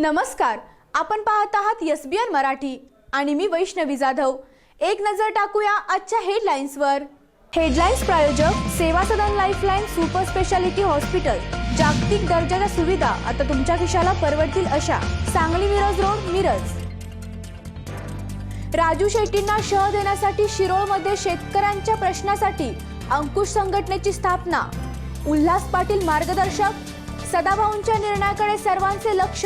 नमस्कार. आपण पाहत आहात एस बी एन मराठी आणि मी वैष्णवी जाधव. एक नजर टाकूया आजच्या हेडलाईन्सवर. हेडलाईन्स प्रायोजक Seva Sadan lifeline super speciality hospital. जागतिक दर्जाच्या सुविधा आता तुमच्या खिशाला परवडतील अशा सांगली मिरज रोड मिरज. राजू शेट्टींना शह देण्यासाठी शिरोळमध्ये शेतकऱ्यांच्या प्रश्नासाठी अंकुश संघटनेची स्थापना. उल्हास पाटील मार्गदर्शक सदाभाऊंच्या निर्णयाकडे सर्वांचे लक्ष.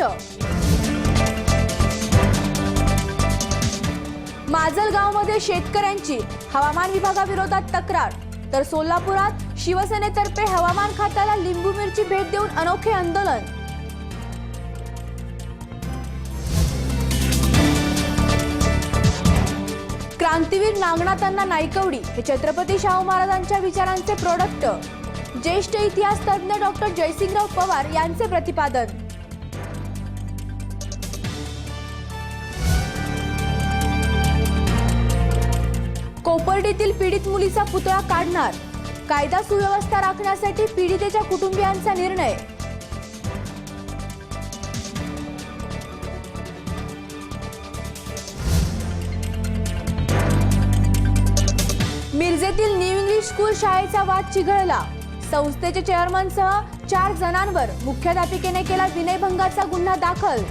माजलगावमध्ये शेतकऱ्यांची हवामान विभागाविरोधात तक्रार. तर सोलापुरात शिवसेनेतर्फे हवामान खात्याला लिंबू मिरची भेट देऊन अनोखे आंदोलन. क्रांतीवीर नागनाथांना नायकवडी हे छत्रपती शाहू महाराजांच्या विचारांचे प्रोडक्ट ज्येष्ठ इतिहास तज्ज्ञ डॉक्टर जयसिंगराव पवार यांचे प्रतिपादन. कोपर्डीतील पीडित मुलीचा पुतळा काढणार. कायदा सुव्यवस्था राखण्यासाठी पीडितेच्या कुटुंबियांचा निर्णय. मिरजेतील न्यू इंग्लिश स्कूल शाळेचा वाद चिघळला. संस्थेचे चेअरमनसह चार जणांवर मुख्याध्यापिकेने केला विनयभंगाचा गुन्हा दाखल.